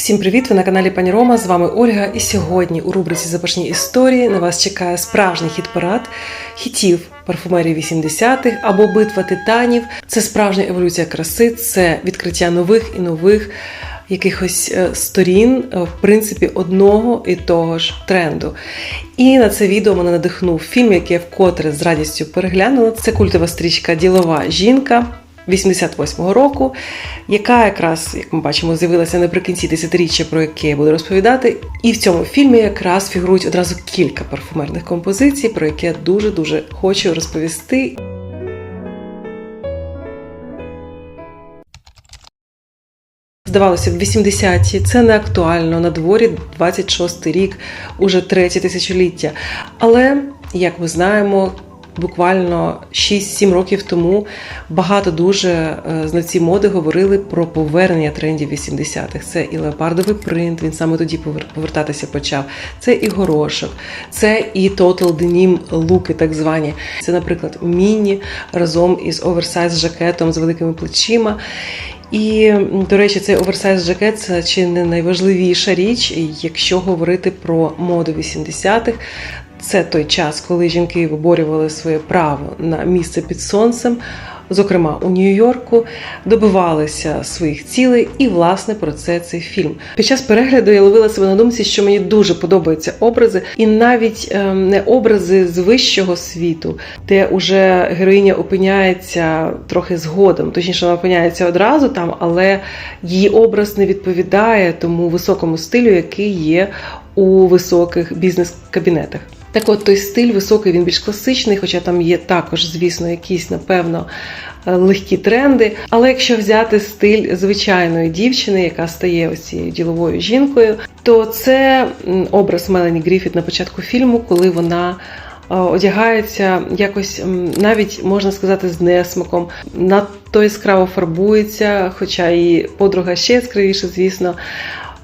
Всім привіт! Ви на каналі Пані Рома. З вами Ольга. І сьогодні у рубриці Запашні історії на вас чекає справжній хіт-парад хітів парфумерії 80-х або битва титанів. Це справжня еволюція краси, це відкриття нових і нових якихось е, сторін, е, в принципі, одного і того ж тренду. І на це відео мене надихнув фільм, який я вкотре з радістю переглянула. Це культова стрічка Ділова жінка. 88-го року, яка якраз, як ми бачимо, з'явилася наприкінці десятиріччя, про яке я буду розповідати. І в цьому фільмі якраз фігурують одразу кілька парфумерних композицій, про які я дуже-дуже хочу розповісти. Здавалося б, 80-ті це не актуально на дворі 26-й рік, уже третє тисячоліття. Але, як ми знаємо, буквально 6-7 років тому багато дуже е, знавці моди говорили про повернення трендів 80-х. Це і леопардовий принт, він саме тоді повертатися почав. Це і горошок, це і total denim луки, так звані. Це, наприклад, міні разом із оверсайз жакетом з великими плечима. І, до речі, цей оверсайз жакет це чи не найважливіша річ, якщо говорити про моду 80-х. Це той час, коли жінки виборювали своє право на місце під сонцем, зокрема у Нью-Йорку, добивалися своїх цілей, і власне про це цей фільм. Під час перегляду я ловила себе на думці, що мені дуже подобаються образи, і навіть ем, не образи з вищого світу, де уже героїня опиняється трохи згодом, точніше, вона опиняється одразу там, але її образ не відповідає тому високому стилю, який є у високих бізнес-кабінетах. Так от той стиль високий, він більш класичний, хоча там є також, звісно, якісь, напевно, е, легкі тренди. Але якщо взяти стиль звичайної дівчини, яка стає ось цією діловою жінкою, то це образ Мелані Гріфіт на початку фільму, коли вона е, одягається якось навіть можна сказати з несмаком, надто яскраво фарбується, хоча і подруга ще яскравіше, звісно.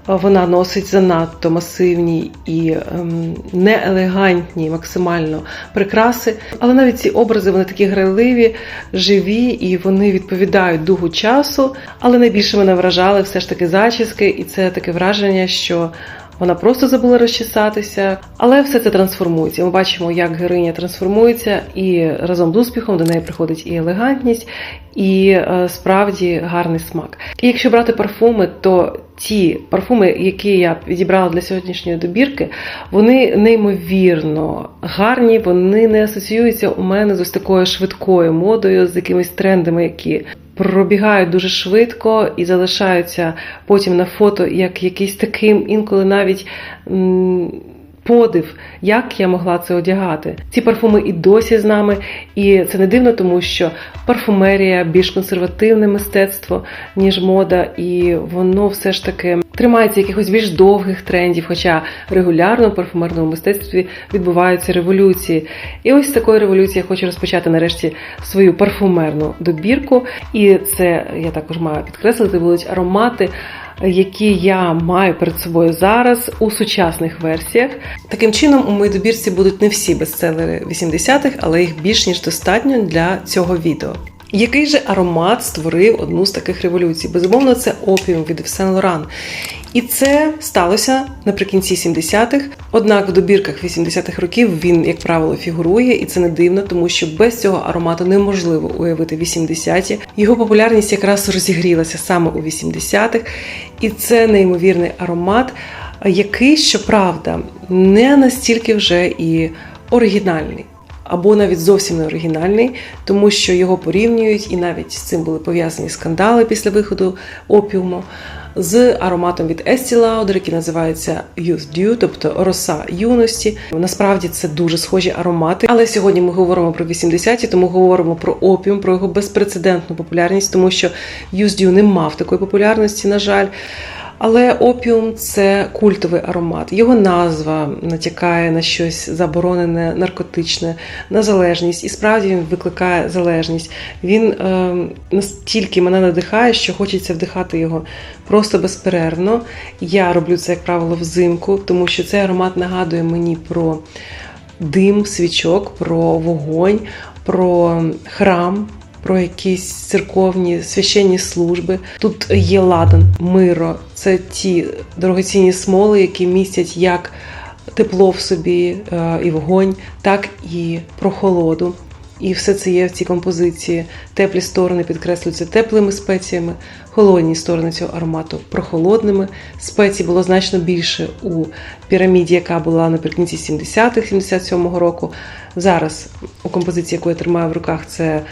Вона носить занадто масивні і ем, неелегантні максимально прикраси. Але навіть ці образи вони такі грайливі, живі і вони відповідають духу часу. Але найбільше мене вражали все ж таки зачіски, і це таке враження, що вона просто забула розчесатися, але все це трансформується. Ми бачимо, як героїня трансформується, і разом з успіхом до неї приходить і елегантність, і е, справді гарний смак. І якщо брати парфуми, то ті парфуми, які я відібрала для сьогоднішньої добірки, вони неймовірно гарні, вони не асоціюються у мене з ось такою швидкою модою, з якимись трендами, які пробігають дуже швидко і залишаються потім на фото як якийсь таким, інколи навіть. Подив, як я могла це одягати. Ці парфуми і досі з нами, і це не дивно, тому що парфумерія більш консервативне мистецтво, ніж мода, і воно все ж таки тримається якихось більш довгих трендів, хоча регулярно в парфумерному мистецтві відбуваються революції. І ось з такої революції я хочу розпочати нарешті свою парфумерну добірку. І це я також маю підкреслити, будуть аромати які я маю перед собою зараз у сучасних версіях. Таким чином, у моїй добірці будуть не всі бестселери 80-х, але їх більш ніж достатньо для цього відео. Який же аромат створив одну з таких революцій? Безумовно, це опіум від Saint Laurent. І це сталося наприкінці 70-х. Однак в добірках 80-х років він, як правило, фігурує, і це не дивно, тому що без цього аромату неможливо уявити 80-ті. Його популярність якраз розігрілася саме у 80-х, і це неймовірний аромат, який, щоправда, не настільки вже і оригінальний. Або навіть зовсім не оригінальний, тому що його порівнюють, і навіть з цим були пов'язані скандали після виходу опіуму з ароматом від Estee Lauder, який називається Youth Dew, тобто роса юності. Насправді це дуже схожі аромати. Але сьогодні ми говоримо про 80-ті, тому говоримо про опіум, про його безпрецедентну популярність, тому що Youth Dew не мав такої популярності, на жаль. Але опіум це культовий аромат. Його назва натякає на щось заборонене, наркотичне, на залежність. І справді він викликає залежність. Він е, настільки мене надихає, що хочеться вдихати його просто безперервно. Я роблю це, як правило, взимку, тому що цей аромат нагадує мені про дим, свічок, про вогонь, про храм про якісь церковні священні служби. Тут є ладан, миро. Це ті дорогоцінні смоли, які містять як тепло в собі е, і вогонь, так і прохолоду. І все це є в цій композиції. Теплі сторони підкреслюються теплими спеціями, холодні сторони цього аромату прохолодними. Спецій було значно більше у піраміді, яка була наприкінці 70-х, 77-го року. Зараз у композиції, яку я тримаю в руках, це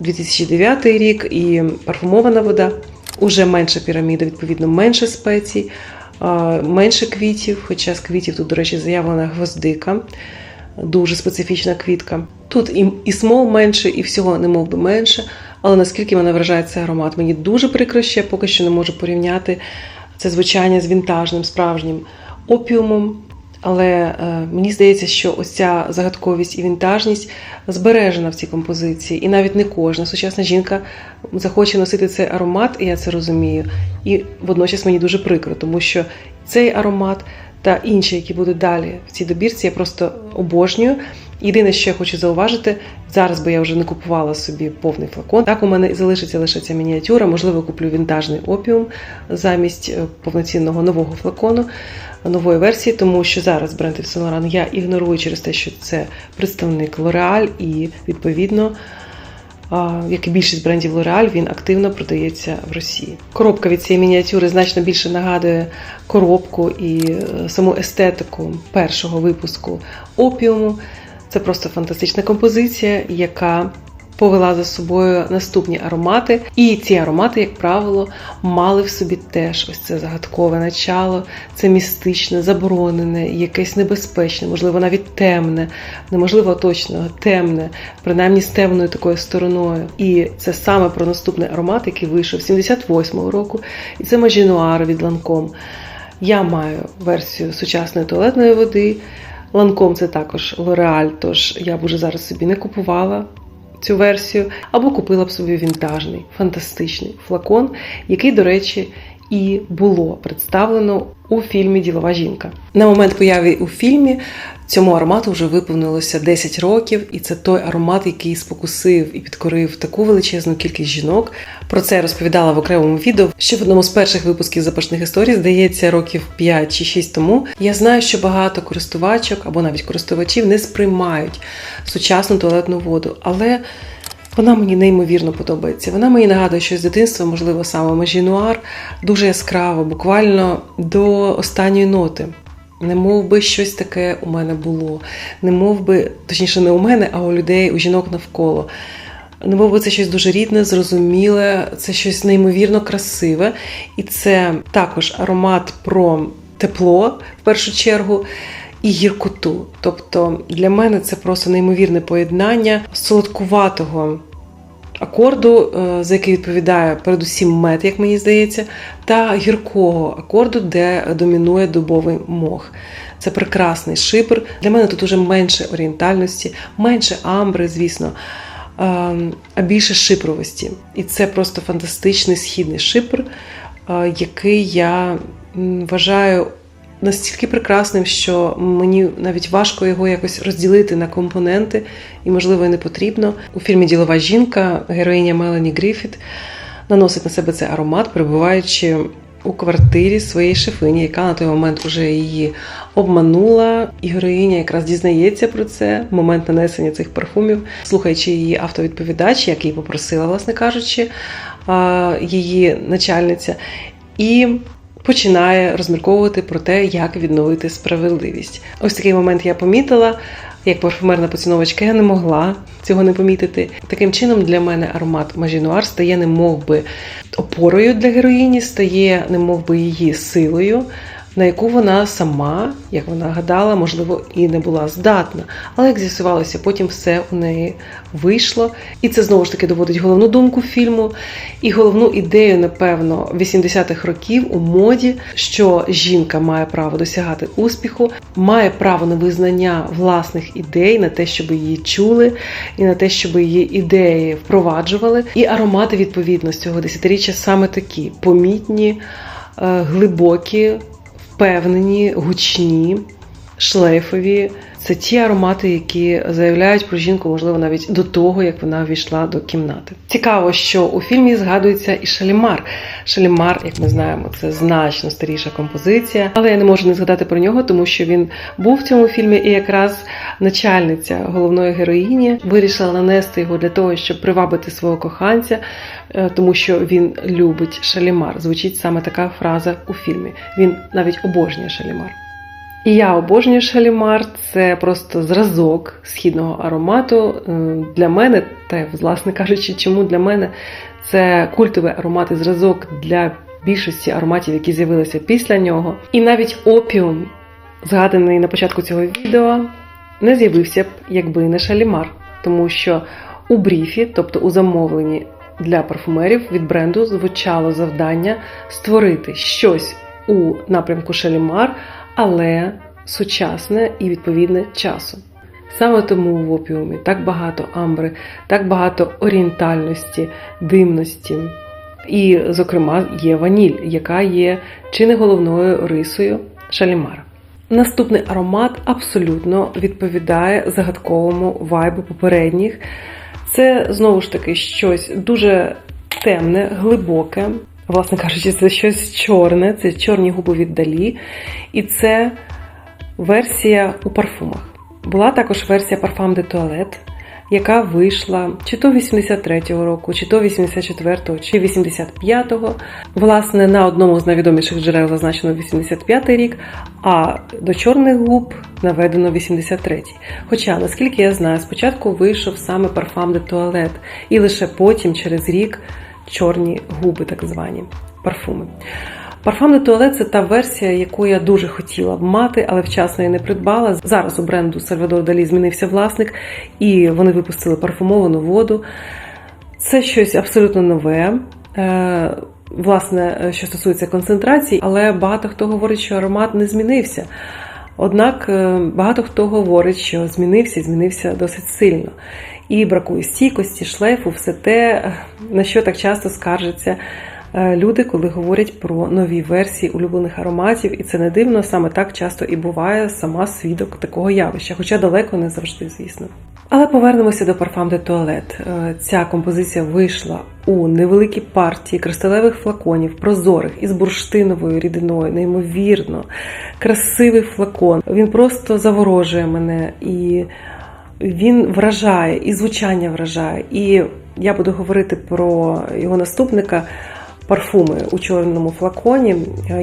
2009 рік і парфумована вода. Уже менша піраміда, відповідно, менше спецій, менше квітів, хоча з квітів тут, до речі, заявлена гвоздика, дуже специфічна квітка. Тут і, і смол менше, і всього не мов би менше. Але наскільки мене вражає цей аромат, мені дуже прикро ще, поки що не можу порівняти це звучання з вінтажним, справжнім опіумом. Але е, мені здається, що ось ця загадковість і вінтажність збережена в цій композиції. І навіть не кожна сучасна жінка захоче носити цей аромат, і я це розумію. І водночас мені дуже прикро, тому що цей аромат та інші, які будуть далі в цій добірці, я просто обожнюю. Єдине, що я хочу зауважити, зараз би я вже не купувала собі повний флакон. Так у мене залишиться лише ця мініатюра, можливо, куплю вінтажний опіум замість е, повноцінного нового флакону, нової версії, тому що зараз бренд Yves Laurent я ігнорую через те, що це представник L'Oreal і відповідно. Як і більшість брендів L'Oreal, він активно продається в Росії. Коробка від цієї мініатюри значно більше нагадує коробку і е, саму естетику першого випуску опіуму. Це просто фантастична композиція, яка повела за собою наступні аромати. І ці аромати, як правило, мали в собі теж ось це загадкове начало, це містичне, заборонене, якесь небезпечне, можливо, навіть темне, неможливо точно темне, принаймні з темною такою стороною. І це саме про наступний аромат, який вийшов 78-го року, і це Мажінуар від Ланком. Я маю версію сучасної туалетної води. Ланком це також Лореаль, тож я б уже зараз собі не купувала цю версію, або купила б собі вінтажний, фантастичний флакон, який, до речі, і було представлено у фільмі Ділова жінка. На момент появи у фільмі цьому аромату вже виповнилося 10 років, і це той аромат, який спокусив і підкорив таку величезну кількість жінок. Про це я розповідала в окремому відео. Ще в одному з перших випусків запашних історій, здається, років 5 чи 6 тому. Я знаю, що багато користувачок або навіть користувачів не сприймають сучасну туалетну воду, але. Вона мені неймовірно подобається. Вона мені нагадує, що з дитинства, можливо, саме Мажінуар, дуже яскраво, буквально до останньої ноти. Не мов би щось таке у мене було. Не мов би, точніше, не у мене, а у людей, у жінок навколо. Не мов би це щось дуже рідне, зрозуміле, це щось неймовірно красиве. І це також аромат про тепло в першу чергу. І гіркоту. Тобто для мене це просто неймовірне поєднання солодкуватого акорду, е, за який відповідає передусім мед, як мені здається, та гіркого акорду, де домінує дубовий мох. Це прекрасний шипр. Для мене тут уже менше орієнтальності, менше амбри, звісно, ем, а більше шипровості. І це просто фантастичний східний шипр, е, який я вважаю настільки прекрасним, що мені навіть важко його якось розділити на компоненти, і, можливо, і не потрібно. У фільмі Ділова жінка героїня Мелані Гріфіт наносить на себе цей аромат, перебуваючи у квартирі своєї шефині, яка на той момент вже її обманула. І героїня якраз дізнається про це в момент нанесення цих парфумів, слухаючи її автовідповідач, як її попросила, власне кажучи, її начальниця. І починає розмірковувати про те, як відновити справедливість. Ось такий момент я помітила. Як парфумерна поціновочка, я не могла цього не помітити. Таким чином, для мене аромат Мажінуар стає немовби опорою для героїні, стає немовби її силою на яку вона сама, як вона гадала, можливо, і не була здатна. Але як з'ясувалося, потім все у неї вийшло. І це знову ж таки доводить головну думку фільму і головну ідею, напевно, 80-х років у моді, що жінка має право досягати успіху, має право на визнання власних ідей, на те, щоб її чули, і на те, щоб її ідеї впроваджували. І аромати відповідно з цього десятиріччя саме такі помітні, е, глибокі впевнені, гучні, шлейфові. Це ті аромати, які заявляють про жінку, можливо, навіть до того, як вона ввійшла до кімнати. Цікаво, що у фільмі згадується і Шалімар. Шалімар, як ми знаємо, це значно старіша композиція, але я не можу не згадати про нього, тому що він був в цьому фільмі, і якраз начальниця головної героїні вирішила нанести його для того, щоб привабити свого коханця, е, тому що він любить Шалімар. Звучить саме така фраза у фільмі. Він навіть обожнює Шалімар. І я обожнюю шалімар, це просто зразок східного аромату. Е, для мене, та власне кажучи, чому для мене це культовий аромат і зразок для більшості ароматів, які з'явилися після нього. І навіть опіум, згаданий на початку цього відео, не з'явився б, якби не шалімар, тому що у бріфі, тобто у замовленні для парфумерів від бренду, звучало завдання створити щось у напрямку шалімар але сучасне і відповідне часу. Саме тому в опіумі так багато амбри, так багато орієнтальності, димності. І, зокрема, є ваніль, яка є чи не головною рисою шалімара. Наступний аромат абсолютно відповідає загадковому вайбу попередніх. Це знову ж таки щось дуже темне, глибоке, Власне кажучи, це щось чорне, це чорні губи від Далі. І це версія у парфумах. Була також версія Parfum de Toilette, яка вийшла чи то 83-го року, чи то 84-го, чи 85-го. Власне, на одному з найвідоміших джерел зазначено 85-й рік, а до чорних губ наведено 83-й. Хоча, наскільки я знаю, спочатку вийшов саме Parfum de Toilette, і лише потім, через рік, чорні губи, так звані парфуми. Парфум туалет це та версія, яку я дуже хотіла б мати, але вчасно її не придбала. Зараз у бренду Сальвадор Далі змінився власник, і вони випустили парфумовану воду. Це щось абсолютно нове. Е, власне, що стосується концентрації, але багато хто говорить, що аромат не змінився. Однак е, багато хто говорить, що змінився, змінився досить сильно і бракує стійкості, шлейфу, все те, на що так часто скаржаться е, люди, коли говорять про нові версії улюблених ароматів, і це не дивно, саме так часто і буває сама свідок такого явища, хоча далеко не завжди, звісно. Але повернемося до Parfum de Toilette. Е, ця композиція вийшла у невеликій партії кристалевих флаконів, прозорих із бурштиновою рідиною, неймовірно, красивий флакон. Він просто заворожує мене і він вражає, і звучання вражає. І я буду говорити про його наступника. Парфуми у чорному флаконі,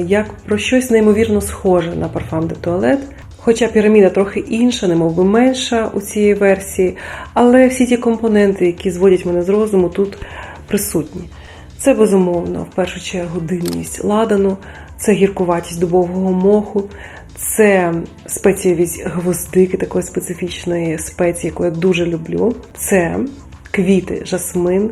як про щось неймовірно схоже на парфам де туалет. Хоча піраміда трохи інша, немов би менша у цієї версії, але всі ті компоненти, які зводять мене з розуму, тут присутні. Це безумовно, в першу чергу, дивність ладану, це гіркуватість дубового моху, це спецієвість гвоздики, такої специфічної спеції, яку я дуже люблю. Це квіти, жасмин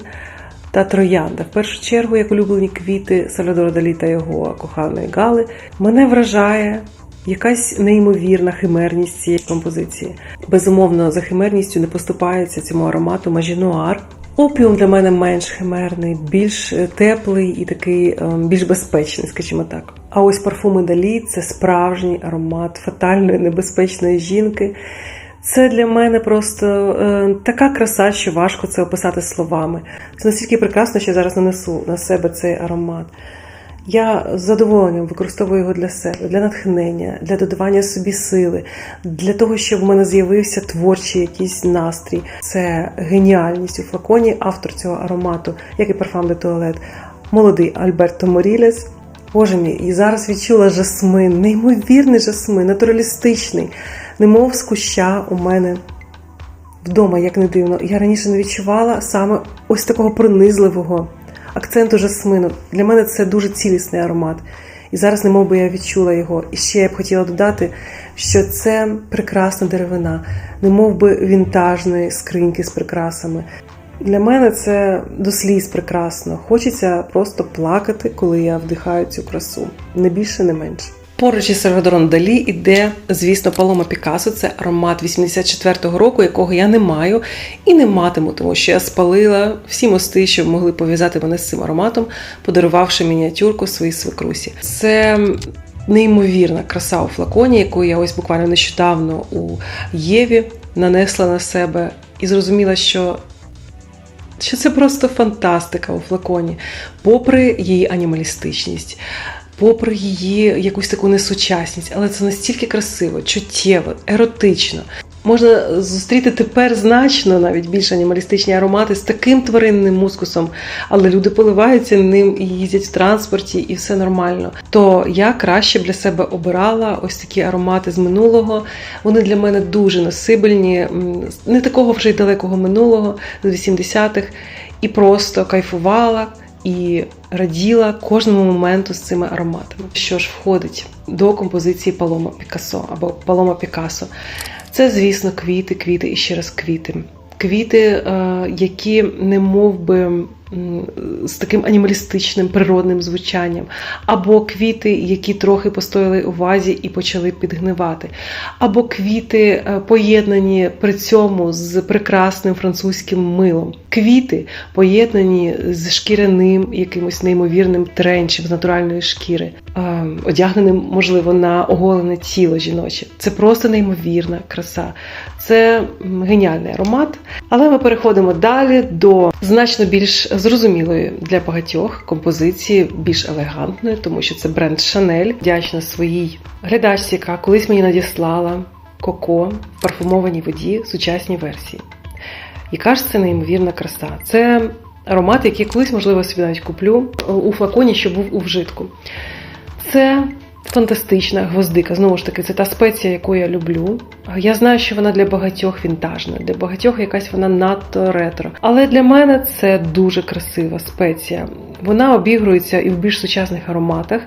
та троянда. В першу чергу, як улюблені квіти Сальвадора Далі та його коханої Гали, мене вражає. Якась неймовірна химерність цієї композиції. Безумовно, за химерністю не поступається цьому аромату мажінуар. Опіум для мене менш химерний, більш е, теплий і такий ем, більш безпечний, скажімо так. А ось парфуми Далі це справжній аромат фатальної небезпечної жінки. Це для мене просто е, така краса, що важко це описати словами. Це настільки прекрасно, що я зараз нанесу на себе цей аромат. Я з задоволенням використовую його для себе, для натхнення, для додавання собі сили, для того, щоб в мене з'явився творчий якийсь настрій. Це геніальність у флаконі, автор цього аромату, як і парфам де туалет, молодий Альберто Морілес. Боже мій, і зараз відчула жасмин, неймовірний жасмин, натуралістичний, немов з куща у мене вдома, як не дивно. Я раніше не відчувала саме ось такого пронизливого акценту жасмину. Для мене це дуже цілісний аромат. І зараз, немов би я відчула його. І ще я б хотіла додати, що це прекрасна деревина, немов би вінтажної скриньки з прикрасами. Для мене це до сліз прекрасно. Хочеться просто плакати, коли я вдихаю цю красу. Не більше, не менше. Поруч із Сальвадором Далі іде, звісно, Палома Пікасо. Це аромат 84-го року, якого я не маю і не матиму, тому що я спалила всі мости, що могли пов'язати мене з цим ароматом, подарувавши мініатюрку своїй свекрусі. Це неймовірна краса у флаконі, яку я ось буквально нещодавно у Єві нанесла на себе і зрозуміла, що що це просто фантастика у флаконі, попри її анімалістичність, попри її якусь таку несучасність, але це настільки красиво, чуттєво, еротично. Можна зустріти тепер значно навіть більш анімалістичні аромати з таким тваринним мускусом, але люди поливаються ним і їздять в транспорті, і все нормально. То я краще для себе обирала ось такі аромати з минулого. Вони для мене дуже носибельні, не такого вже й далекого минулого, з 80-х, і просто кайфувала. І раділа кожному моменту з цими ароматами, що ж входить до композиції Палома Пікасо або Палома Пікасо. Це, звісно, квіти, квіти і ще раз квіти. Квіти, е, які не мов би з таким анімалістичним природним звучанням, або квіти, які трохи постояли у вазі і почали підгнивати, або квіти, е, поєднані при цьому з прекрасним французьким милом, квіти поєднані з шкіряним якимось неймовірним тренчем з натуральної шкіри, е, одягненим, можливо, на оголене тіло жіноче. Це просто неймовірна краса. Це геніальний аромат. Але ми переходимо далі до значно більш зрозумілої для багатьох композиції, більш елегантної, тому що це бренд Chanel. Вдячна своїй глядачці, яка колись мені надіслала коко в парфумованій воді сучасній версії. Яка ж це неймовірна краса? Це аромат, який колись, можливо, собі навіть куплю у флаконі, що був у вжитку. Це фантастична гвоздика. Знову ж таки, це та спеція, яку я люблю. Я знаю, що вона для багатьох вінтажна, для багатьох якась вона надто ретро. Але для мене це дуже красива спеція. Вона обігрується і в більш сучасних ароматах.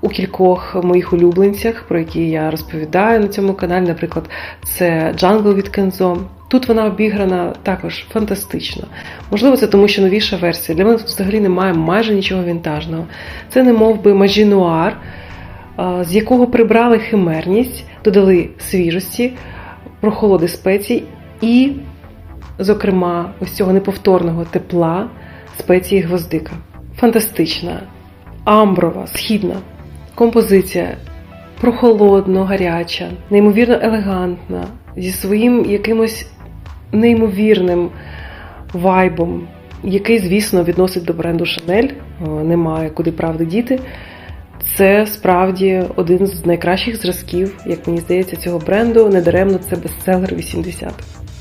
У кількох моїх улюбленцях, про які я розповідаю на цьому каналі, наприклад, це Jungle від Kenzo. Тут вона обіграна також фантастично. Можливо, це тому, що новіша версія. Для мене взагалі немає майже нічого вінтажного. Це не мов би мажінуар, з якого прибрали химерність, додали свіжості, прохолоди спецій і, зокрема, ось цього неповторного тепла спеції гвоздика. Фантастична, амброва, східна композиція. Прохолодно, гаряча, неймовірно елегантна, зі своїм якимось неймовірним вайбом, який, звісно, відносить до бренду Chanel, немає куди правди діти. Це справді один з найкращих зразків, як мені здається, цього бренду. Недаремно це бестселер 80.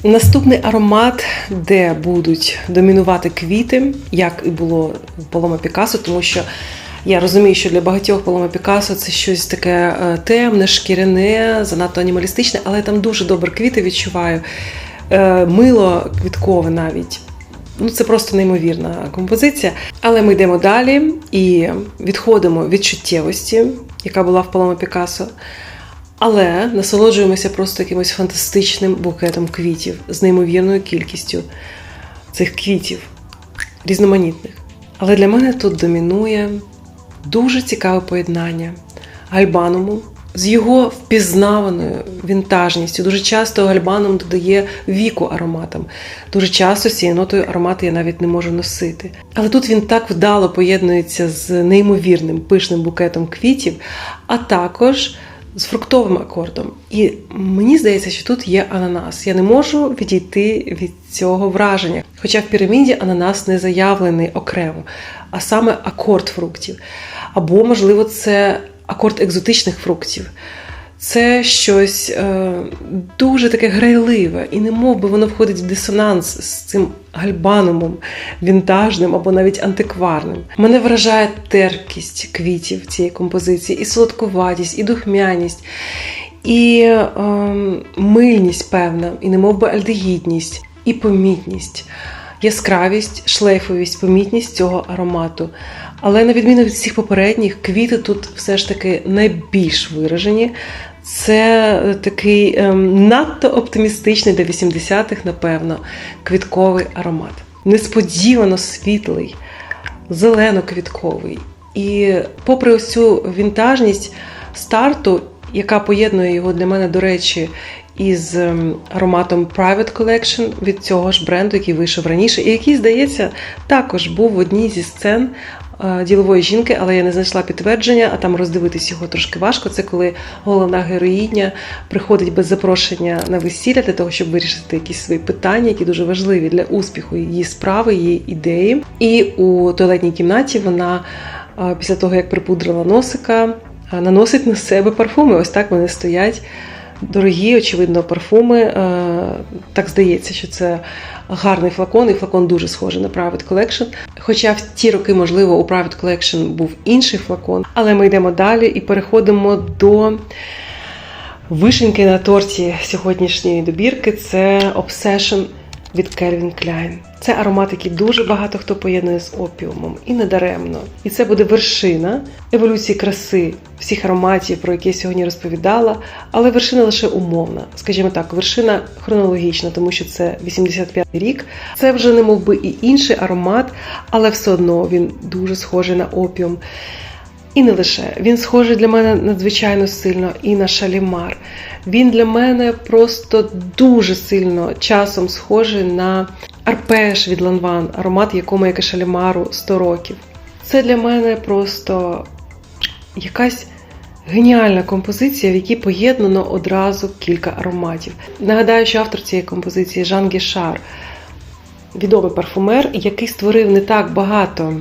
Наступний аромат, де будуть домінувати квіти, як і було в Палома Пікасо, тому що я розумію, що для багатьох Палома Пікасо це щось таке е, темне, шкіряне, занадто анімалістичне, але там дуже добре квіти відчуваю. Е, мило квіткове навіть. Ну, це просто неймовірна композиція. Але ми йдемо далі і відходимо від чуттєвості, яка була в Палома Пікасо. Але насолоджуємося просто якимось фантастичним букетом квітів з неймовірною кількістю цих квітів, різноманітних. Але для мене тут домінує дуже цікаве поєднання гальбануму з його впізнаваною вінтажністю. Дуже часто гальбаном додає віку ароматам. Дуже часто з цією нотою аромати я навіть не можу носити. Але тут він так вдало поєднується з неймовірним пишним букетом квітів, а також з фруктовим акордом. І мені здається, що тут є ананас. Я не можу відійти від цього враження. Хоча в піраміді ананас не заявлений окремо, а саме акорд фруктів. Або, можливо, це акорд екзотичних фруктів. Це щось е, дуже таке грайливе, і не мов би воно входить в дисонанс з цим гальбанумом, вінтажним або навіть антикварним. Мене вражає терпкість квітів цієї композиції, і солодковатість, і духмяність, і е, мильність певна, і не мов би альдегідність, і помітність, яскравість, шлейфовість, помітність цього аромату. Але на відміну від всіх попередніх, квіти тут все ж таки найбільш виражені. Це такий ем, надто оптимістичний для 80-х, напевно, квітковий аромат. Несподівано світлий, зелено-квітковий. І попри цю вінтажність старту, яка поєднує його для мене, до речі, із ем, ароматом Private Collection від цього ж бренду, який вийшов раніше, і який, здається, також був в одній зі сцен е, ділової жінки, але я не знайшла підтвердження, а там роздивитись його трошки важко. Це коли головна героїня приходить без запрошення на весілля для того, щоб вирішити якісь свої питання, які дуже важливі для успіху її справи, її ідеї. І у туалетній кімнаті вона е, після того, як припудрила носика, е, наносить на себе парфуми. Ось так вони стоять. Дорогі, очевидно, парфуми. Е, Так здається, що це гарний флакон, і флакон дуже схожий на Private Collection. Хоча в ті роки, можливо, у Private Collection був інший флакон. Але ми йдемо далі і переходимо до вишеньки на торті сьогоднішньої добірки. Це Obsession від Calvin Klein. Це аромат, який дуже багато хто поєднує з опіумом, і не даремно. І це буде вершина еволюції краси всіх ароматів, про які я сьогодні розповідала, але вершина лише умовна. Скажімо так, вершина хронологічна, тому що це 85-й рік. Це вже не мов би і інший аромат, але все одно він дуже схожий на опіум. І не лише він схожий для мене надзвичайно сильно і на шалімар. Він для мене просто дуже сильно часом схожий на арпеш від Ланван, аромат, якому як і шалімару 100 років. Це для мене просто якась геніальна композиція, в якій поєднано одразу кілька ароматів. Нагадаю, що автор цієї композиції Жан Гішар, відомий парфумер, який створив не так багато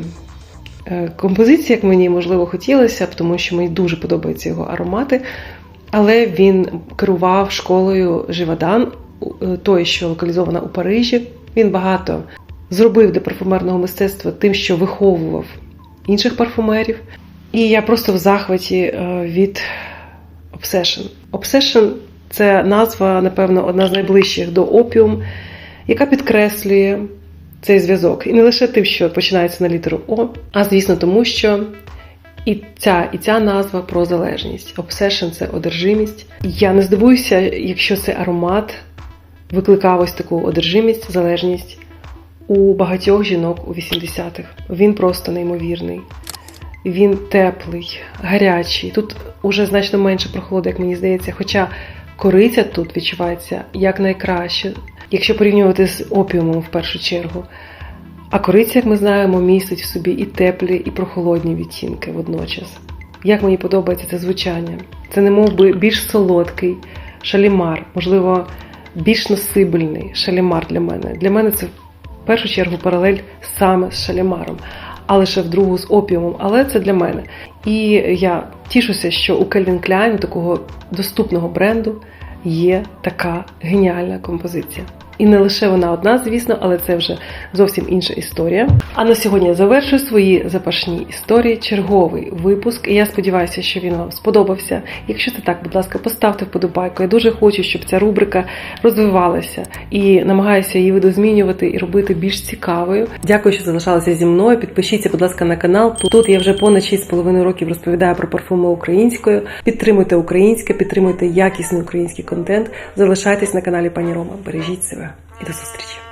е, композицій, як мені можливо хотілося тому що мені дуже подобаються його аромати. Але він керував школою Живадан, е, той, що локалізована у Парижі. Він багато зробив для парфумерного мистецтва тим, що виховував інших парфумерів. І я просто в захваті е, від Obsession. Obsession – це назва, напевно, одна з найближчих до опіум, яка підкреслює цей зв'язок. І не лише тим, що починається на літеру О, а звісно, тому що і ця, і ця назва про залежність. Obsession – це одержимість. Я не здивуюся, якщо цей аромат викликав ось таку одержимість, залежність у багатьох жінок у 80-х. Він просто неймовірний. Він теплий, гарячий. Тут уже значно менше прохолоди, як мені здається. Хоча кориця тут відчувається як найкраще, якщо порівнювати з опіумом в першу чергу. А кориця, як ми знаємо, містить в собі і теплі, і прохолодні відтінки водночас. Як мені подобається це звучання. Це не мов би більш солодкий шалімар, можливо, більш носибельний шалімар для мене. Для мене це в першу чергу паралель саме з шалімаром, а лише в другу з опіумом. Але це для мене. І я тішуся, що у Calvin Klein, такого доступного бренду, є така геніальна композиція. І не лише вона одна, звісно, але це вже зовсім інша історія. А на сьогодні я завершую свої запашні історії, черговий випуск. І я сподіваюся, що він вам сподобався. Якщо це так, будь ласка, поставте вподобайку. Я дуже хочу, щоб ця рубрика розвивалася і намагаюся її видозмінювати і робити більш цікавою. Дякую, що залишалися зі мною. Підпишіться, будь ласка, на канал. Тут я вже понад 6,5 років розповідаю про парфуми українською. Підтримуйте українське, підтримуйте якісний український контент. Залишайтесь на каналі Пані Рома. Бережіть себе і до зустрічі!